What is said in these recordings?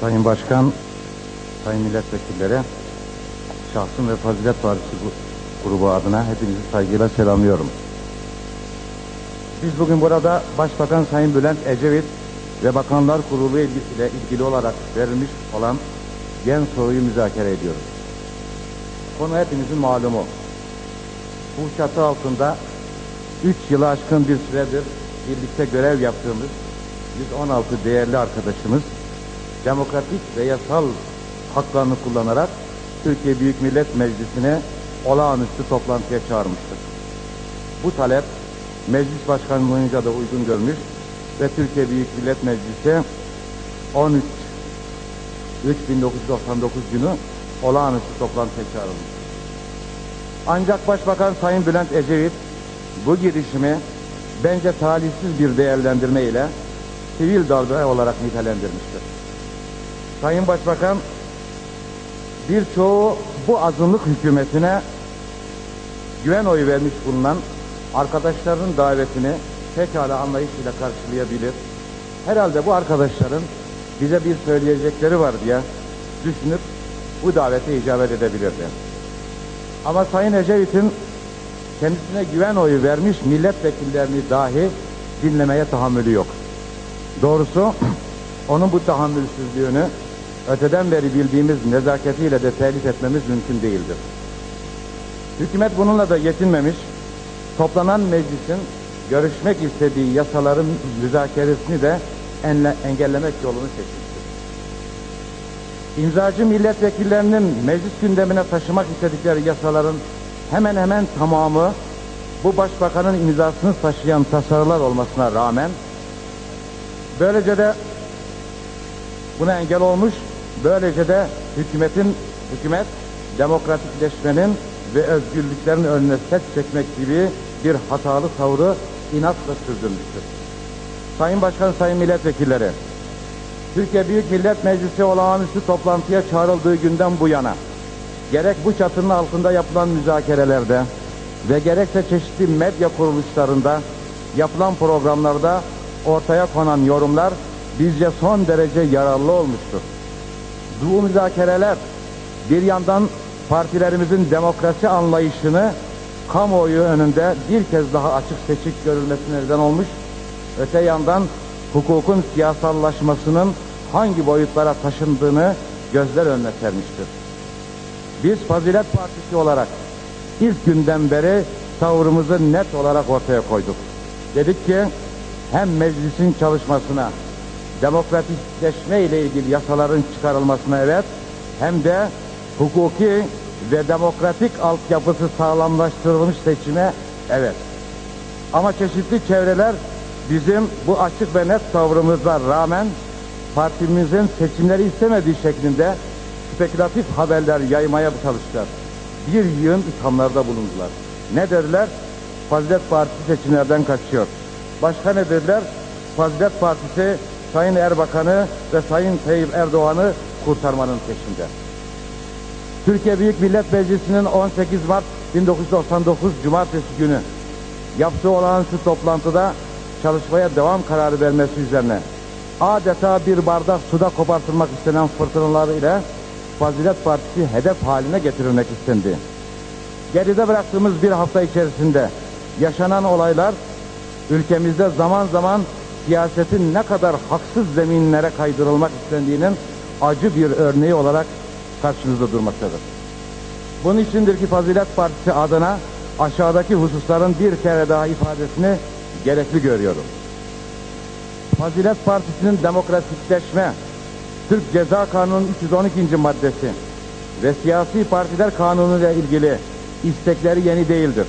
Sayın Başkan, Sayın Milletvekilleri, şahsım ve Fazilet Partisi grubu adına hepinizi saygıyla selamlıyorum. Biz bugün burada Başbakan Sayın Bülent Ecevit ve Bakanlar Kurulu ile ilgili olarak verilmiş olan gen soruyu müzakere ediyoruz. Konu hepinizin malumu. Bu çatı altında 3 yılı aşkın bir süredir birlikte görev yaptığımız 116 değerli arkadaşımız demokratik ve yasal haklarını kullanarak Türkiye Büyük Millet Meclisi'ne olağanüstü toplantıya çağırmıştır. Bu talep meclis başkanlığınca da uygun görmüş ve Türkiye Büyük Millet Meclisi 13 3 1999 günü olağanüstü toplantıya çağrılmıştır. Ancak Başbakan Sayın Bülent Ecevit bu girişimi bence talihsiz bir değerlendirme ile sivil darbe olarak nitelendirmiştir. Sayın Başbakan birçoğu bu azınlık hükümetine güven oyu vermiş bulunan arkadaşlarının davetini pekala anlayışıyla karşılayabilir. Herhalde bu arkadaşların bize bir söyleyecekleri var diye düşünüp bu davete icabet edebilirdi. Ama Sayın Ecevit'in kendisine güven oyu vermiş milletvekillerini dahi dinlemeye tahammülü yok. Doğrusu onun bu tahammülsüzlüğünü öteden beri bildiğimiz nezaketiyle de telif etmemiz mümkün değildir. Hükümet bununla da yetinmemiş, toplanan meclisin görüşmek istediği yasaların müzakeresini de engellemek yolunu seçmiştir. İmzacı milletvekillerinin meclis gündemine taşımak istedikleri yasaların hemen hemen tamamı bu başbakanın imzasını taşıyan tasarılar olmasına rağmen böylece de buna engel olmuş, böylece de hükümetin hükümet demokratikleşmenin ve özgürlüklerin önüne set çekmek gibi bir hatalı tavrı inatla sürdürmüştür. Sayın Başkan, Sayın Milletvekilleri, Türkiye Büyük Millet Meclisi olağanüstü toplantıya çağrıldığı günden bu yana gerek bu çatının altında yapılan müzakerelerde ve gerekse çeşitli medya kuruluşlarında yapılan programlarda ortaya konan yorumlar bizce son derece yararlı olmuştur. Bu müzakereler bir yandan partilerimizin demokrasi anlayışını kamuoyu önünde bir kez daha açık seçik görülmesine neden olmuş, öte yandan hukukun siyasallaşmasının hangi boyutlara taşındığını gözler önüne sermiştir. Biz Fazilet Partisi olarak ilk günden beri tavrımızı net olarak ortaya koyduk. Dedik ki hem meclisin çalışmasına, demokratikleşme ile ilgili yasaların çıkarılmasına evet, hem de hukuki ve demokratik altyapısı sağlamlaştırılmış seçime evet. Ama çeşitli çevreler bizim bu açık ve net tavrımıza rağmen partimizin seçimleri istemediği şeklinde spekülatif haberler yaymaya çalıştılar. Bir yığın ithamlarda bulundular. Ne dediler? Fazilet Partisi seçimlerden kaçıyor. Başka ne dediler? Fazilet Partisi Sayın Erbakan'ı ve Sayın Tayyip Erdoğan'ı kurtarmanın peşinde. Türkiye Büyük Millet Meclisi'nin 18 Mart 1999 Cumartesi günü yaptığı olağanüstü toplantıda çalışmaya devam kararı vermesi üzerine adeta bir bardak suda kopartılmak istenen fırtınalar ile Fazilet Partisi hedef haline getirilmek istendi. Geride bıraktığımız bir hafta içerisinde yaşanan olaylar ülkemizde zaman zaman siyasetin ne kadar haksız zeminlere kaydırılmak istendiğinin acı bir örneği olarak karşınızda durmaktadır. Bunun içindir ki Fazilet Partisi adına aşağıdaki hususların bir kere daha ifadesini gerekli görüyorum. Fazilet Partisi'nin demokratikleşme, Türk Ceza Kanunu 312. maddesi ve Siyasi Partiler Kanunu ile ilgili istekleri yeni değildir.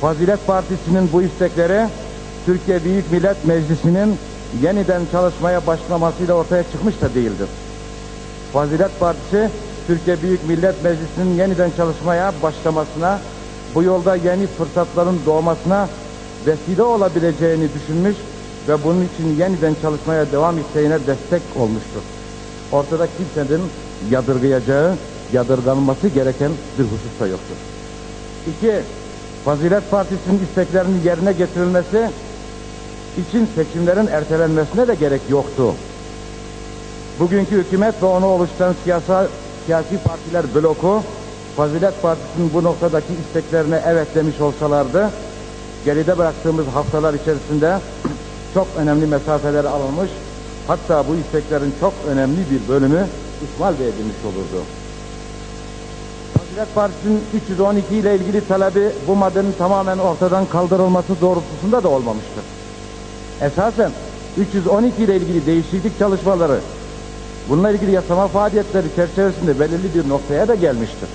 Fazilet Partisi'nin bu istekleri Türkiye Büyük Millet Meclisi'nin yeniden çalışmaya başlamasıyla ortaya çıkmış da değildir. Fazilet Partisi Türkiye Büyük Millet Meclisi'nin yeniden çalışmaya başlamasına, bu yolda yeni fırsatların doğmasına vesile olabileceğini düşünmüş ve bunun için yeniden çalışmaya devam isteğine destek olmuştur. Ortada kimsenin yadırgayacağı, yadırganması gereken bir husus da yoktur. İki, Fazilet Partisi'nin isteklerinin yerine getirilmesi için seçimlerin ertelenmesine de gerek yoktu. bugünkü hükümet ve onu oluşturan siyasa, siyasi partiler bloku Fazilet Partisi'nin bu noktadaki isteklerine evet demiş olsalardı geride bıraktığımız haftalar içerisinde çok önemli mesafeler alınmış hatta bu isteklerin çok önemli bir bölümü ihmal de edilmiş olurdu. Fazilet Partisi'nin 312 ile ilgili talebi bu maddenin tamamen ortadan kaldırılması doğrultusunda da olmamıştır. Esasen 312 ile ilgili değişiklik çalışmaları bununla ilgili yasama faaliyetleri çerçevesinde belirli bir noktaya da gelmiştir.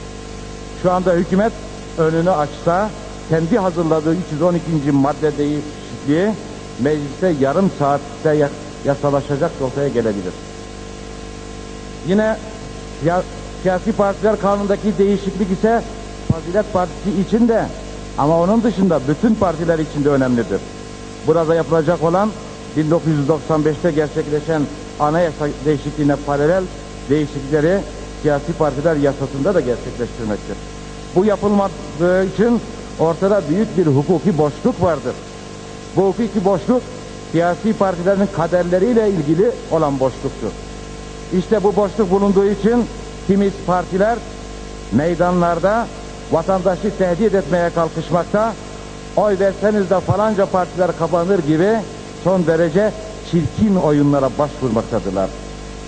Şu anda hükümet önünü açsa kendi hazırladığı 312. madde değişikliği mecliste yarım saatte yasalaşacak noktaya gelebilir. Yine siya siyasi partiler kanunundaki değişiklik ise Fazilet Partisi için de ama onun dışında bütün partiler için de önemlidir. Burada yapılacak olan 1995'te gerçekleşen anayasa değişikliğine paralel değişiklikleri siyasi partiler yasasında da gerçekleştirmektir. Bu yapılmadığı için ortada büyük bir hukuki boşluk vardır. Bu hukuki boşluk siyasi partilerin kaderleriyle ilgili olan boşluktur. İşte bu boşluk bulunduğu için kimi partiler meydanlarda vatandaşı tehdit etmeye kalkışmakta, oy verseniz de falanca partiler kapanır gibi son derece çirkin oyunlara başvurmaktadırlar.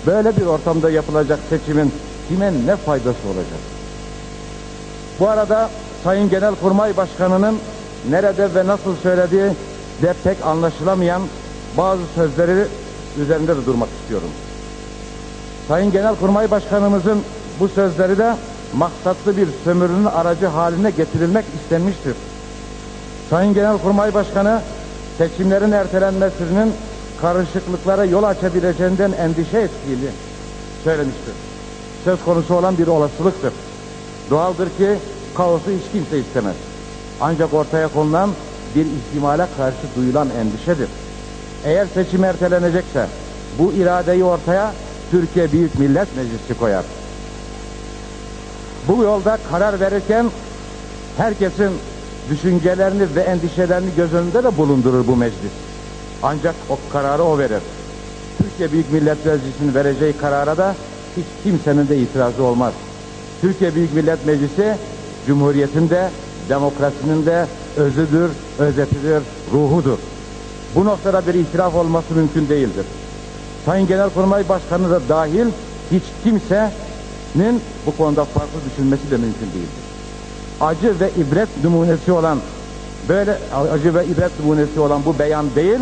Böyle bir ortamda yapılacak seçimin kime ne faydası olacak? Bu arada Sayın Genelkurmay Başkanı'nın nerede ve nasıl söylediği de pek anlaşılamayan bazı sözleri üzerinde de durmak istiyorum. Sayın Genelkurmay Başkanımızın bu sözleri de maksatlı bir sömürünün aracı haline getirilmek istenmiştir. Sayın Genelkurmay Başkanı seçimlerin ertelenmesinin karışıklıklara yol açabileceğinden endişe ettiğini söylemiştir. Söz konusu olan bir olasılıktır. Doğaldır ki kaosu hiç kimse istemez. Ancak ortaya konulan bir ihtimale karşı duyulan endişedir. Eğer seçim ertelenecekse bu iradeyi ortaya Türkiye Büyük Millet Meclisi koyar. Bu yolda karar verirken herkesin düşüncelerini ve endişelerini göz önünde de bulundurur bu meclis. Ancak o kararı o verir. Türkiye Büyük Millet Meclisi'nin vereceği karara da hiç kimsenin de itirazı olmaz. Türkiye Büyük Millet Meclisi Cumhuriyet'in de demokrasinin de özüdür, özetidir, ruhudur. Bu noktada bir itiraf olması mümkün değildir. Sayın Genelkurmay Başkanı da dahil hiç kimsenin bu konuda farklı düşünmesi de mümkün değildir. Acı ve ibret numunesi olan böyle acı ve ibret numunesi olan bu beyan değil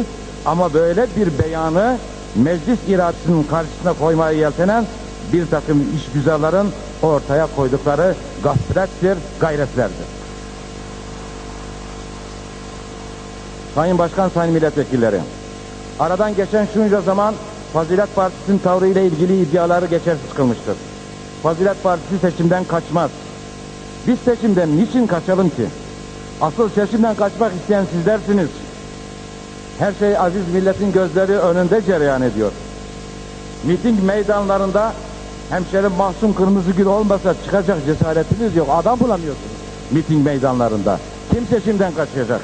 ama böyle bir beyanı meclis iradesinin karşısına koymaya yeltenen bir takım işgüzarların ortaya koydukları gaflettir, gayretlerdir. Sayın Başkan, Sayın Milletvekilleri, aradan geçen şunca zaman Fazilet Partisi'nin tavrıyla ilgili iddiaları geçersiz kılmıştır. Fazilet Partisi seçimden kaçmaz. Biz seçimden niçin kaçalım ki? Asıl seçimden kaçmak isteyen sizlersiniz. Her şey aziz milletin gözleri önünde cereyan ediyor. Miting meydanlarında hemşerim Mahsun Kırmızıgül olmasa çıkacak cesaretiniz yok. Adam bulamıyorsunuz miting meydanlarında. Kim seçimden kaçacak?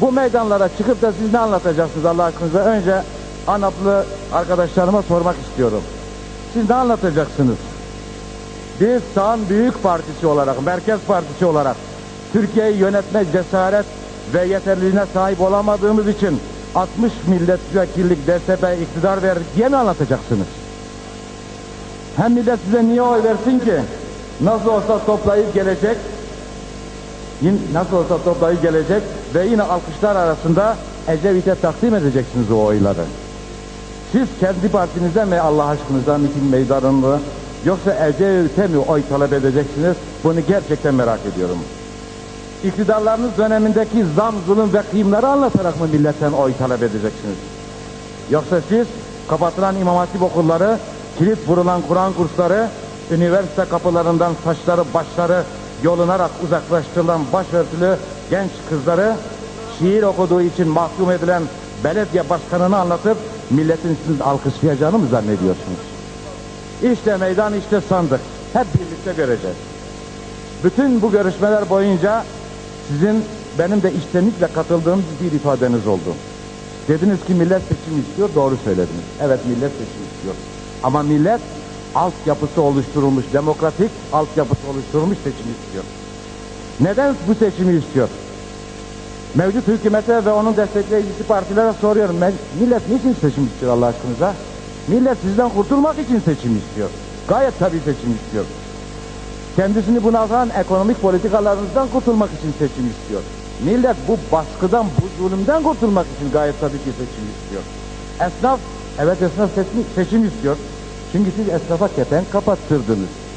Bu meydanlara çıkıp da siz ne anlatacaksınız Allah aşkınıza? Önce ANAP'lı arkadaşlarıma sormak istiyorum. Siz ne anlatacaksınız? Biz sağın büyük partisi olarak, merkez partisi olarak Türkiye'yi yönetme cesaret ve yeterliliğine sahip olamadığımız için 60 milletvekillik DSP iktidar verdik diye mi anlatacaksınız? Hem millet size niye oy versin ki? Nasıl olsa toplayıp gelecek, nasıl olsa toplayıp gelecek ve yine alkışlar arasında Ecevit'e takdim edeceksiniz o oyları. Siz kendi partinize mi Allah aşkınıza miting meydanında yoksa Ecevit'e mi oy talep edeceksiniz? Bunu gerçekten merak ediyorum. İktidarlarınız dönemindeki zam, zulüm ve kıyımları anlatarak mı milletten oy talep edeceksiniz? Yoksa siz kapatılan imam hatip okulları, kilit vurulan Kur'an kursları, üniversite kapılarından saçları başları yolunarak uzaklaştırılan başörtülü genç kızları şiir okuduğu için mahkum edilen belediye başkanını anlatıp milletin sizi alkışlayacağını mı zannediyorsunuz? İşte meydan işte sandık. Hep birlikte göreceğiz. Bütün bu görüşmeler boyunca sizin benim de içtenlikle katıldığım bir ifadeniz oldu. Dediniz ki millet seçim istiyor, doğru söylediniz. Evet millet seçim istiyor. Ama millet altyapısı oluşturulmuş, demokratik altyapısı oluşturulmuş seçim istiyor. Neden bu seçimi istiyor? Mevcut hükümete ve onun destekleyicisi partilere soruyorum. Millet niçin seçim istiyor Allah aşkınıza? Millet sizden kurtulmak için seçim istiyor. Gayet tabii seçim istiyor. Kendisini bunaltan ekonomik politikalarınızdan kurtulmak için seçim istiyor. Millet bu baskıdan, bu zulümden kurtulmak için gayet tabii ki seçim istiyor. Esnaf, evet esnaf seçim, istiyor. Çünkü siz esnafa kepenk kapattırdınız.